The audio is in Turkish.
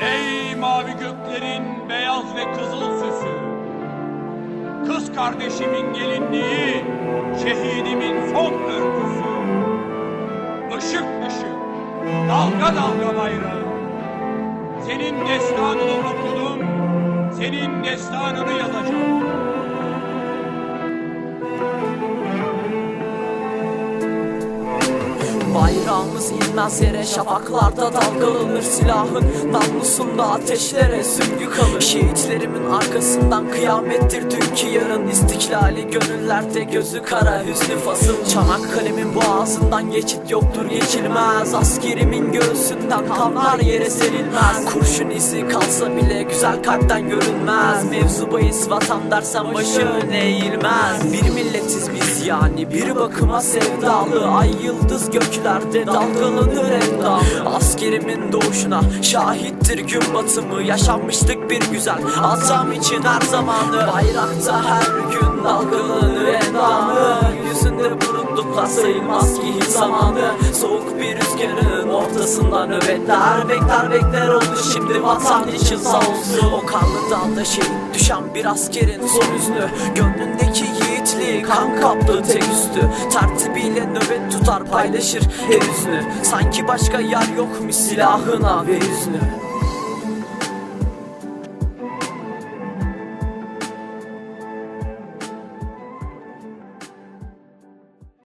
Ey mavi göklerin beyaz ve kızıl süsü. Kız kardeşimin gelinliği, şehidimin son örtüsü. Işık ışık, dalga dalga bayrağı. Senin destanını okudum, senin destanını yazacağım. Bayrağımız inmez yere şafaklarda dalgalanır silahın Namlusunda ateşlere süngü kalır. Şehitlerimin arkasından kıyamettir dünkü yarın istiklali. Gönüllerde gözü kara hüznü fasıl. Çanakkale'min boğazından geçit yoktur geçilmez. Askerimin göğsünden kanlar yere serilmez. Kurşun izi kalsa bile güzel kalpten görünmez. Mevzu bahis vatan dersen başı öne eğilmez. Bir milletiz biz yani bir bakıma sevdalı. Ay yıldız göklerde dalgalanır endamı Askerimin doğuşuna şahittir gün batımı. Yaşanmıştık bir güzel atam için her zamanı. Bayrakta her gün dalgalanır endamı Yüzünde burukluklar sayılmaz ki hiç zamanı. Soğuk bir rüzgarın ortasında nöbetler Bekler bekler oldu. Şimdi vatan için sağ olsun. O karlı dağda şehit düşen bir askerin son hüznü. Gönlündeki kan kaplı tek üstü. Tertibiyle nöbet tutar paylaşır her hüznü Sanki başka yer yokmuş silahına ve yüzünü